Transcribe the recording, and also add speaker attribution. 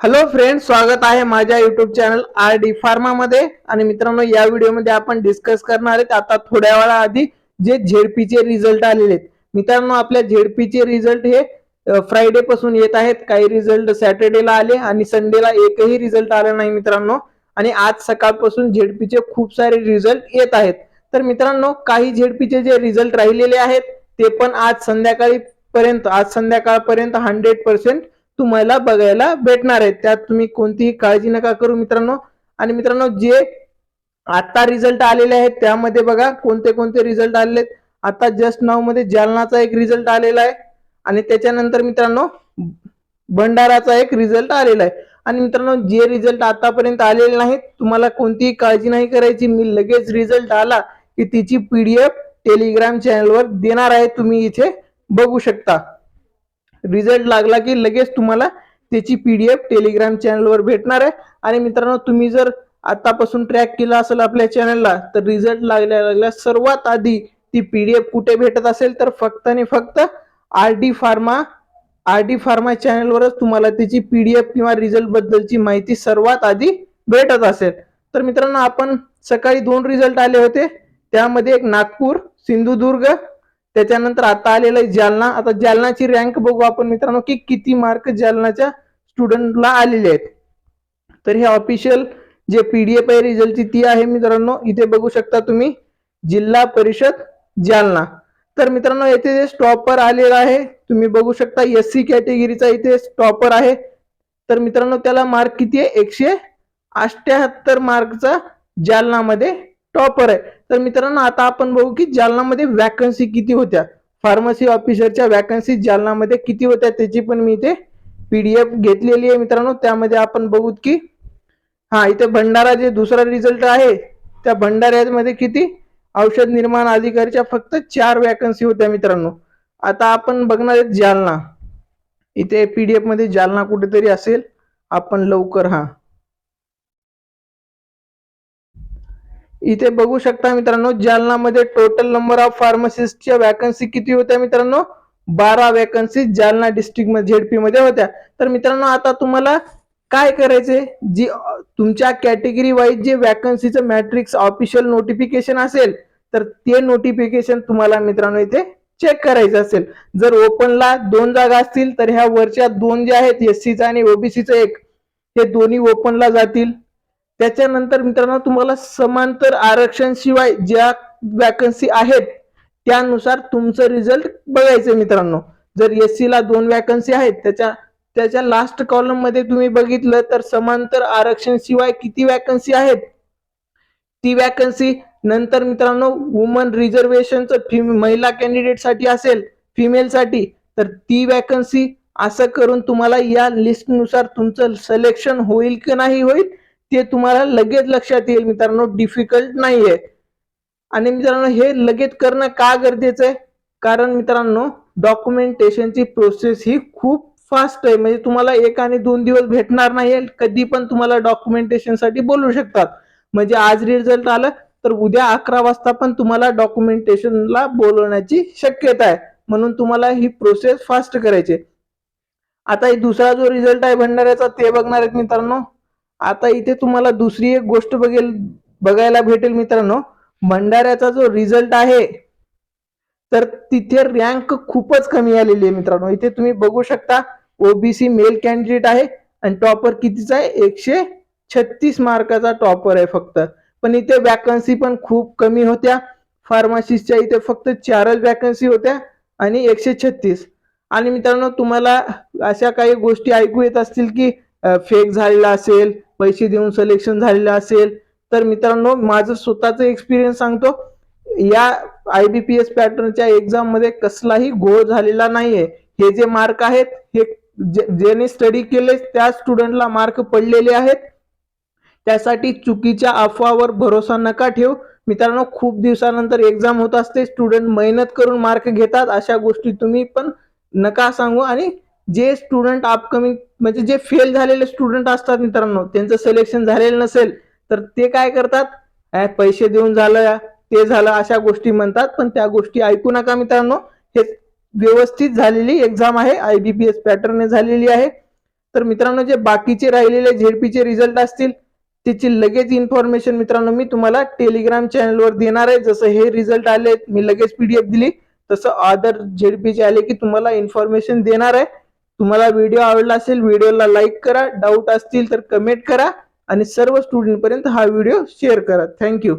Speaker 1: Hello friend स्वागत आहे माझ्या YouTube channel R D pharma मध्ये. आणि मित्रांनो या व्हिडिओमध्ये आपण डिस्कस करणार आहेत आता थोड्या वेळा आधी जे झेडपीचे रिझल्ट आलेले आहेत. मित्रांनो आपल्या झेडपीचे रिझल्ट हे फ्रायडे पासून येत आहेत. काही रिझल्ट सॅटर्डेला आले आणि संडेला एकही रिझल्ट आला नाही मित्रांनो. आणि आज सकाळपासून झेडपीचे खूप सारे रिझल्ट येत आहेत. तर मित्रांनो काही झेडपीचे जे रिझल्ट राहिलेले आहेत ते पण आज संध्याकाळी पर्यंत आज संध्याकाळपर्यंत हंड्रेड पर्सेंट तुम्हाला बघायला भेटणार आहेत. त्यात तुम्ही कोणतीही काळजी नका करू मित्रांनो. आणि मित्रांनो जे आता रिझल्ट आलेले आहेत त्यामध्ये बघा कोणते कोणते रिझल्ट आलेले आहेत. आता जस्ट नावमध्ये जालनाचा एक रिझल्ट आलेला आहे. आणि त्याच्यानंतर मित्रांनो भंडाराचा एक रिझल्ट आलेला आहे. आणि मित्रांनो जे रिझल्ट आतापर्यंत आलेले नाहीत तुम्हाला कोणतीही काळजी नाही करायची. मी लगेच रिझल्ट आला की तिची पीडीएफ टेलिग्राम चॅनलवर देणार आहे. तुम्ही इथे बघू शकता. रिझल्ट लागला की लगेच तुम्हाला त्याची पीडीएफ टेलिग्राम चॅनलवर भेटणार आहे. आणि मित्रांनो तुम्ही जर आतापासून ट्रॅक केला असेल आपल्या चॅनलला तर रिझल्ट लागल्या लागल्या सर्वात आधी ती पीडीएफ कुठे भेटत असेल तर फक्त आणि फक्त R D pharma R D pharma चॅनलवरच तुम्हाला त्याची पीडीएफ किंवा रिझल्ट बद्दलची माहिती सर्वात आधी भेटत असेल. तर मित्रांनो आपण सकाळी दोन रिझल्ट आले होते. त्यामध्ये एक नागपूर सिंधुदुर्ग त्याच्यानंतर आता आलेलं आहे जालना. आता जालनाची रँक बघू आपण मित्रांनो की किती मार्क जालनाच्या स्टुडंटला आलेले आहेत. तर हे ऑफिशियल जे पीडीएफ आहे रिझल्टची ती आहे मित्रांनो. इथे बघू शकता तुम्ही जिल्हा परिषद जालना. तर मित्रांनो येथे जे स्टॉपर आलेला आहे तुम्ही बघू शकता एस सी कॅटेगरीचा इथे स्टॉपर आहे. तर मित्रांनो त्याला मार्क किती आहे? एकशे अष्ट्याहत्तर मार्कचा जालनामध्ये टॉपर आहे. तर मित्रांनो आता आपण बघू की जालनामध्ये वॅकन्सी किती होत्या? फार्मसी ऑफिसरच्या वॅकन्सी जालनामध्ये किती होत्या त्याची पण मी इथे पीडीएफ घेतलेली आहे मित्रांनो. त्यामध्ये आपण बघू की हा इथे भंडारा जे दुसरा रिझल्ट आहे त्या भंडाऱ्यामध्ये किती? औषध निर्माण अधिकारीच्या फक्त चार वॅकन्सी होत्या मित्रांनो. आता आपण बघणार आहेत जालना. इथे पीडीएफमध्ये जालना कुठेतरी असेल. आपण लवकर हा. इथे बघू शकता मित्रांनो जालनामध्ये टोटल नंबर ऑफ फार्मसिस्टच्या वॅकन्सी किती होत्या मित्रांनो? बारा वॅकन्सी जालना डिस्ट्रिक्टमध्ये झेडपी मध्ये होत्या. तर मित्रांनो आता तुम्हाला काय करायचे जी तुमच्या कॅटेगरी वाईज जे वॅकन्सीचं मॅट्रिक्स ऑफिशियल नोटिफिकेशन असेल तर ते नोटिफिकेशन तुम्हाला मित्रांनो इथे चेक करायचं असेल. जर ओपनला दोन जागा असतील तर ह्या वरच्या दोन ज्या आहेत एस सीचा आणि ओबीसीचं एक हे दोन्ही ओपनला जातील. त्याच्यानंतर मित्रांनो तुम्हाला समांतर आरक्षण शिवाय ज्या वॅकन्सी आहेत त्यानुसार तुमचं रिझल्ट बघायचं मित्रांनो. जर एस ला दोन वॅकन्सी आहेत त्याच्या त्याच्या लास्ट कॉलममध्ये तुम्ही बघितलं तर समांतर आरक्षण शिवाय किती वॅकन्सी आहेत? ती वॅकन्सी नंतर मित्रांनो वुमन रिझर्वेशनचं महिला कॅन्डिडेटसाठी असेल फिमेल साठी तर ती वॅकन्सी असं करून तुम्हाला या लिस्टनुसार तुमचं सिलेक्शन होईल की नाही होईल ते तुम्हाला लगेच लक्षात येईल मित्रांनो डिफिकल्ट नाहीये. आणि मित्रांनो हे लगेच करणं का गरजेचं आहे कारण मित्रांनो डॉक्युमेंटेशनची प्रोसेस ही खूप फास्ट आहे. म्हणजे तुम्हाला एक आणि दोन दिवस भेटणार नाही कधी पण तुम्हाला डॉक्युमेंटेशनसाठी बोलू शकतात. म्हणजे आज रिझल्ट आलं तर उद्या अकरा वाजता पण तुम्हाला डॉक्युमेंटेशनला बोलवण्याची शक्यता आहे. म्हणून तुम्हाला ही प्रोसेस फास्ट करायची आहे. आता दुसरा जो रिझल्ट आहे भंडाऱ्याचा ते बघणार आहेत मित्रांनो. आता इथे तुम्हाला दुसरी एक गोष्ट बघेल बघायला भेटेल मित्रांनो. भंडाऱ्याचा जो रिझल्ट आहे तर तिथे रँक खूपच कमी आलेली आहे मित्रांनो. इथे तुम्ही बघू शकता ओबीसी मेल कॅन्डिडेट आहे आणि टॉपर कितीचा आहे? एकशे छत्तीस मार्काचा टॉपर आहे फक्त. पण इथे वॅकन्सी पण खूप कमी होत्या. फार्मासिस्टच्या इथे फक्त चारच वॅकन्सी होत्या आणि एकशे छत्तीस. आणि मित्रांनो तुम्हाला अशा काही गोष्टी ऐकू येत असतील की फेक झालेला असेल पैसे देऊन सिलेक्शन झालेलं असेल तर मित्रांनो माझं स्वतःच एक्सपिरियन्स सांगतो. या आय बी पी एस पॅटर्नच्या एक्झाममध्ये कसलाही घोळ झालेला नाहीये. हे जे मार्क आहेत हे जे- ज्याने स्टडी केले त्या स्टुडंटला मार्क पडलेले आहेत. त्यासाठी चुकीच्या अफवावर भरोसा नका ठेवू. मित्रांनो खूप दिवसानंतर एक्झाम होत असते स्टुडंट मेहनत करून मार्क घेतात अशा गोष्टी तुम्ही पण नका सांगू. आणि जे स्टुडंट अपकमिंग म्हणजे जे फेल झालेले स्टुडंट असतात मित्रांनो त्यांचं सिलेक्शन झालेलं नसेल तर ते काय करतात? पैसे देऊन झालं ते झालं अशा गोष्टी म्हणतात. पण त्या गोष्टी ऐकू नका मित्रांनो. हे व्यवस्थित झालेली एक्झाम आहे. I B P S pattern झालेली आहे. तर मित्रांनो जे बाकीचे राहिलेले झेडपीचे रिझल्ट असतील त्याची लगेच इन्फॉर्मेशन मित्रांनो मी तुम्हाला टेलिग्राम चॅनलवर देणार आहे. जसं हे रिझल्ट आले मी लगेच पीडीएफ दिली. तसं अदर झेडपीचे आले की तुम्हाला इन्फॉर्मेशन देणार आहे. तुम्हाला व्हिडिओ आवडला असेल व्हिडिओला लाईक करा. डाऊट असतील तर कमेंट करा. आणि सर्व स्टुडंटपर्यंत हा व्हिडिओ शेअर करा. थँक्यू